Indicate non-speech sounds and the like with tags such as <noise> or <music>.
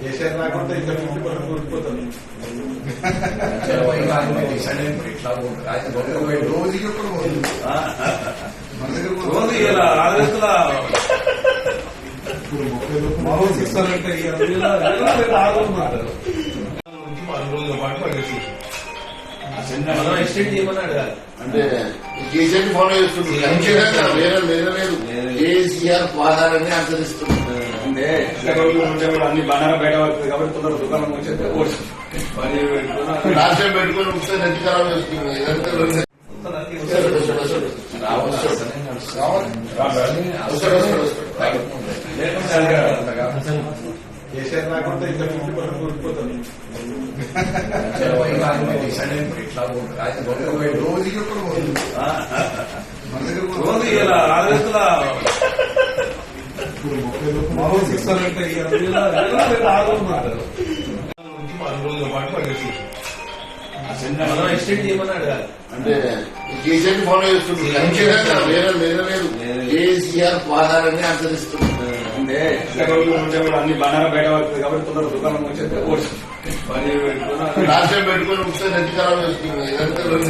కేసీఆర్ రాకుండా ఇంకా fifty percent కోల్పోతాను రోజు రోజు ఇలా పది రోజుల పాటు పనిచేసి అంటే కేసీఆర్ ఫాలో ఖచ్చితంగా వేరే వేరే లేదు. కేసీఆర్ పాదాలని అనుసరిస్తుంది అంటే అన్ని బండారా బయట పడుతుంది కాబట్టి దుకాణం వచ్చేస్తే టైం <laughs> పెట్టుకొని ఒకసారి నెట్ ఖరాబ్ చేస్తుంది ఇదంతా రెండు- వస్తాడు, కేసీఆర్ రాకుండా ఇంకా ఫిఫ్టీ పర్సెంట్ కోల్పోతాను రోజు ఎప్పుడు పోతుంది మన దగ్గర కూడా రోజు ఇలా ఆరు వేల మామూలు ఇస్తారంటే ఇక వీళ్ళ- వీళ్ళ రేపు ఆగమన్నారు. నుంచి పది రోజుల పాటు పనిచేసి అంటే కేసీఆర్ ఫాలో చేస్తుంది ఖచ్చితంగా వేరే వేరే లేదు. కేసీఆర్ పాదాలని అనుసరిస్తుంది అంటే అన్ని బండారా బయట పడుతుంది కాబట్టి తొందర దుకాణం వచ్చేస్తే టైం పెట్టుకొని ఒకసారి ఖరాబ్ చేస్తుంది రెండు